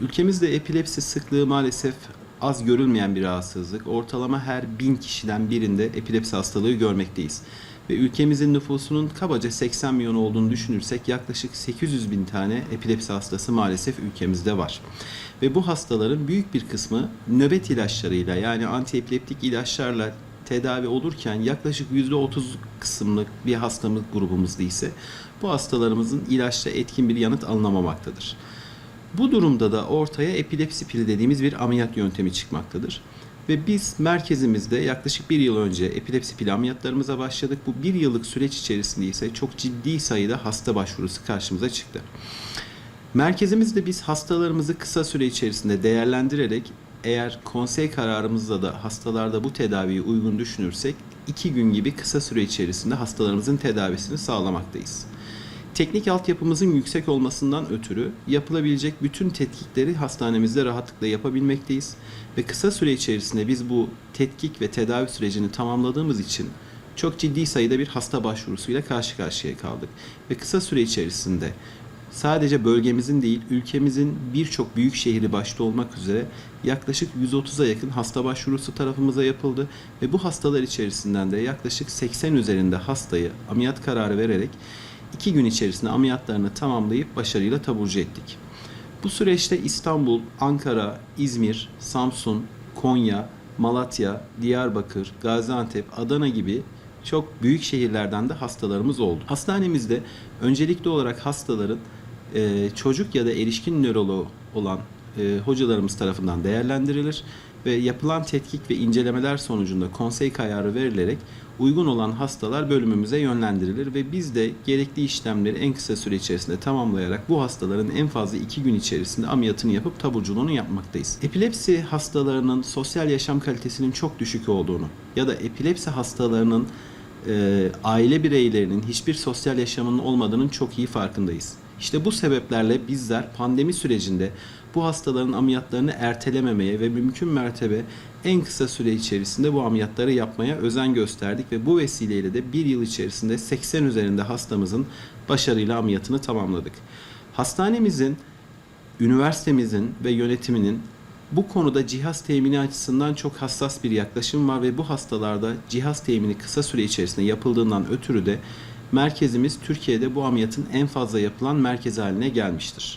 Ülkemizde epilepsi sıklığı maalesef az görülmeyen bir rahatsızlık. Ortalama her bin kişiden birinde epilepsi hastalığı görmekteyiz. Ve ülkemizin nüfusunun kabaca 80 milyon olduğunu düşünürsek yaklaşık 800 bin tane epilepsi hastası maalesef ülkemizde var. Ve bu hastaların büyük bir kısmı nöbet ilaçlarıyla yani antiepileptik ilaçlarla tedavi olurken yaklaşık %30 kısımlık bir hastamız grubumuzda ise bu hastalarımızın ilaçla etkin bir yanıt alınamamaktadır. Bu durumda da ortaya epilepsi pili dediğimiz bir ameliyat yöntemi çıkmaktadır. Ve biz merkezimizde yaklaşık bir yıl önce epilepsi pili ameliyatlarımıza başladık. Bu bir yıllık süreç içerisinde ise çok ciddi sayıda hasta başvurusu karşımıza çıktı. Merkezimizde biz hastalarımızı kısa süre içerisinde değerlendirerek eğer konsey kararımızla da hastalarda bu tedaviyi uygun düşünürsek iki gün gibi kısa süre içerisinde hastalarımızın tedavisini sağlamaktayız. Teknik altyapımızın yüksek olmasından ötürü yapılabilecek bütün tetkikleri hastanemizde rahatlıkla yapabilmekteyiz. Ve kısa süre içerisinde biz bu tetkik ve tedavi sürecini tamamladığımız için çok ciddi sayıda bir hasta başvurusuyla karşı karşıya kaldık. Ve kısa süre içerisinde sadece bölgemizin değil ülkemizin birçok büyük şehri başta olmak üzere yaklaşık 130'a yakın hasta başvurusu tarafımıza yapıldı. Ve bu hastalar içerisinden de yaklaşık 80 üzerinde hastayı ameliyat kararı vererek iki gün içerisinde ameliyatlarını tamamlayıp başarıyla taburcu ettik. Bu süreçte İstanbul, Ankara, İzmir, Samsun, Konya, Malatya, Diyarbakır, Gaziantep, Adana gibi çok büyük şehirlerden de hastalarımız oldu. Hastanemizde öncelikli olarak hastaların e, çocuk ya da erişkin nöroloğu olan e, hocalarımız tarafından değerlendirilir ve yapılan tetkik ve incelemeler sonucunda konsey kararı verilerek uygun olan hastalar bölümümüze yönlendirilir ve biz de gerekli işlemleri en kısa süre içerisinde tamamlayarak bu hastaların en fazla iki gün içerisinde ameliyatını yapıp taburculuğunu yapmaktayız. Epilepsi hastalarının sosyal yaşam kalitesinin çok düşük olduğunu ya da epilepsi hastalarının e, aile bireylerinin hiçbir sosyal yaşamının olmadığının çok iyi farkındayız. İşte bu sebeplerle bizler pandemi sürecinde bu hastaların ameliyatlarını ertelememeye ve mümkün mertebe en kısa süre içerisinde bu ameliyatları yapmaya özen gösterdik ve bu vesileyle de bir yıl içerisinde 80 üzerinde hastamızın başarıyla ameliyatını tamamladık. Hastanemizin, üniversitemizin ve yönetiminin bu konuda cihaz temini açısından çok hassas bir yaklaşım var ve bu hastalarda cihaz temini kısa süre içerisinde yapıldığından ötürü de merkezimiz Türkiye'de bu ameliyatın en fazla yapılan merkez haline gelmiştir.